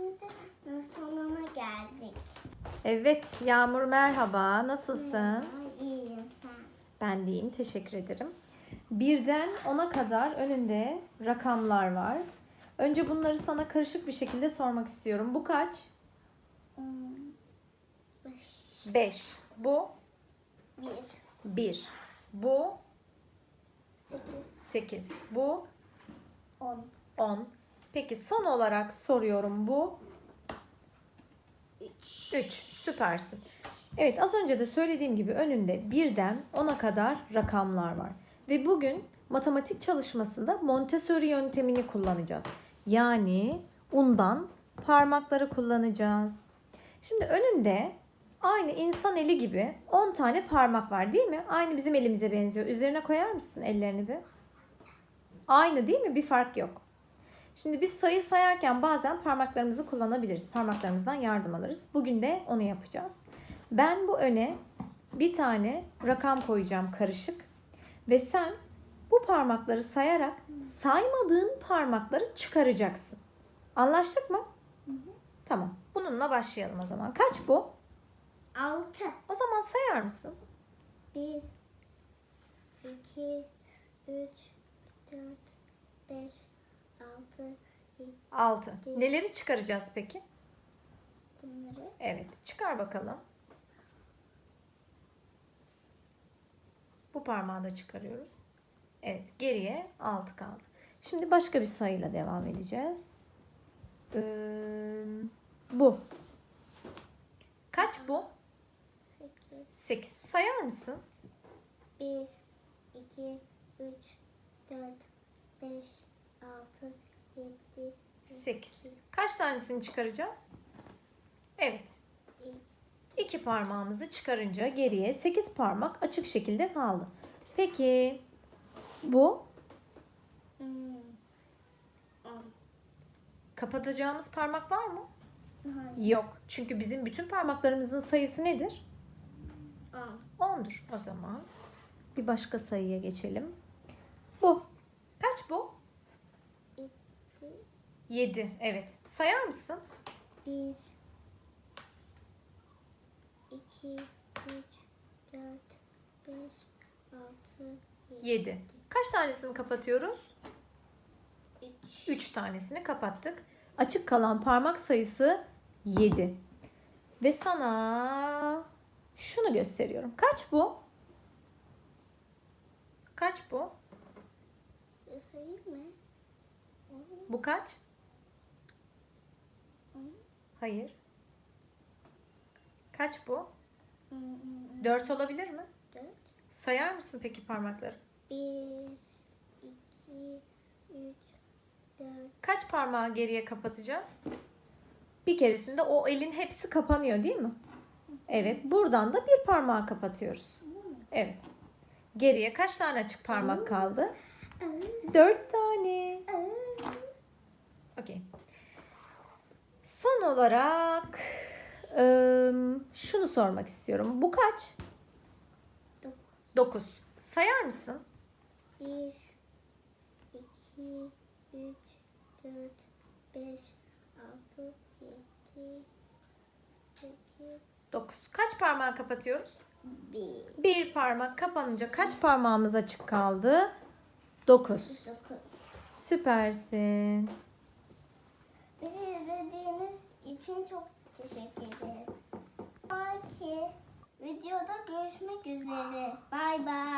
dersimizin sonuna geldik. Evet Yağmur merhaba. Nasılsın? İyiyim sen. Ben de iyiyim. Teşekkür ederim. Birden 10'a kadar önünde rakamlar var. Önce bunları sana karışık bir şekilde sormak istiyorum. Bu kaç? Hmm, beş, 5. Bu bir, 1. Bu sekiz, 8. Bu on, 10. Peki son olarak soruyorum bu üç. 3. Süpersin. Evet az önce de söylediğim gibi önünde birden 10'a kadar rakamlar var. Ve bugün matematik çalışmasında Montessori yöntemini kullanacağız. Yani undan parmakları kullanacağız. Şimdi önünde aynı insan eli gibi 10 tane parmak var değil mi? Aynı bizim elimize benziyor. Üzerine koyar mısın ellerini bir? Aynı değil mi? Bir fark yok. Şimdi biz sayı sayarken bazen parmaklarımızı kullanabiliriz. Parmaklarımızdan yardım alırız. Bugün de onu yapacağız. Ben bu öne bir tane rakam koyacağım karışık. Ve sen bu parmakları sayarak saymadığın parmakları çıkaracaksın. Anlaştık mı? Tamam. Bununla başlayalım o zaman. Kaç bu? Altı. O zaman sayar mısın? Bir, iki, üç, dört, beş, altı, yedi. 6. Neleri çıkaracağız peki? Bunları Evet. Çıkar bakalım. Bu parmağı da çıkarıyoruz. Evet. Geriye 6 kaldı. Şimdi başka bir sayıyla devam edeceğiz. Ee, bu. Kaç bu? sekiz, 8. Sayar mısın? bir, iki, üç, dört, beş, altı, yedi, 8. Kaç tanesini çıkaracağız? Evet. İki parmağımızı çıkarınca geriye 8 parmak açık şekilde kaldı. Peki bu Hmm. Kapatacağımız parmak var mı? Hayır. Yok. Çünkü bizim bütün parmaklarımızın sayısı nedir? On. 10'dur. O zaman bir başka sayıya geçelim. Bu. Kaç bu? İki, 7. Evet. Sayar mısın? bir, iki, üç, dört, beş, altı, yedi, 7. Kaç tanesini kapatıyoruz? üç. 3 tanesini kapattık. Açık kalan parmak sayısı 7. Ve sana şunu gösteriyorum. Kaç bu? Kaç bu? Bir Sayayım mı? Bu kaç? Hayır. Kaç bu? 4 olabilir mi? dört. Sayar mısın peki parmakları? Bir, iki, üç, dört, Kaç parmağı geriye kapatacağız? Bir keresinde o elin hepsi kapanıyor değil mi? Evet. Buradan da bir parmağı kapatıyoruz. Evet. Geriye kaç tane açık parmak kaldı? Dört tane. Okey. Son olarak şunu sormak istiyorum. Bu kaç? Dokuz. Dokuz. Sayar mısın? Bir, iki, üç, dört, beş, altı, yedi, sekiz, Dokuz. Kaç parmağı kapatıyoruz? bir, Bir parmak kapanınca kaç parmağımız açık kaldı? Dokuz. dokuz. Süpersin. İçin çok teşekkür ederim. Sonraki videoda görüşmek üzere. Bay bay.